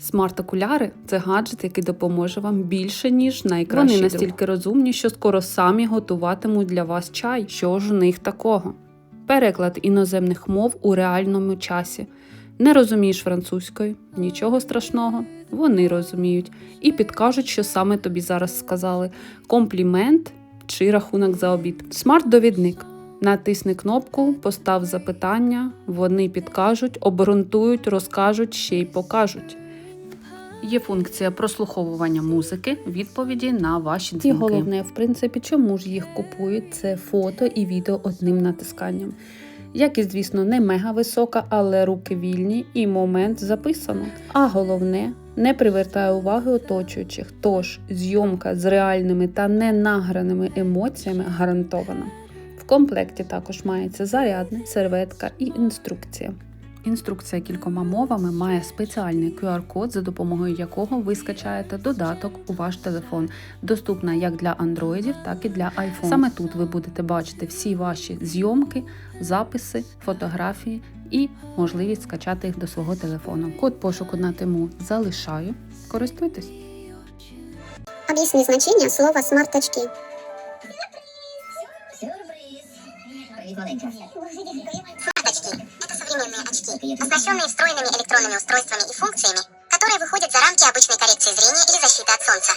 Смарт-окуляри це гаджет, який допоможе вам більше, ніж найкращий Вони настільки розумні, що скоро самі готуватимуть для вас чай. Що ж у них такого? Переклад іноземних мов у реальному часі. Не розумієш французької, нічого страшного, вони розуміють і підкажуть, що саме тобі зараз сказали: комплімент чи рахунок за обід. Смарт-довідник. Натисни кнопку, постав запитання, вони підкажуть, обґрунтують, розкажуть, ще й покажуть. Є функція прослуховування музики, відповіді на ваші дзвінки. І головне, в принципі, чому ж їх купують, це фото і відео одним натисканням. Якість, звісно, не мега висока, але руки вільні і момент записано. А головне, не привертає уваги оточуючих. Тож зйомка з реальними та ненаграними емоціями гарантована. В комплекті також мається зарядне, серветка і інструкція. Інструкція кількома мовами має спеціальний QR-код, за допомогою якого ви скачаєте додаток у ваш телефон. Доступна як для андроїдів, так і для iPhone. Саме тут ви будете бачити всі ваші зйомки, записи, фотографії і можливість скачати їх до свого телефону. Код пошуку натиму залишаю. Користуйтесь. Объясни значение слова смарт-очки. Маленька. Смарт-очки – это современные очки, оснащенные встроенными электронными устройствами и функциями, которые выходят за рамки обычной коррекции зрения или защиты от солнца.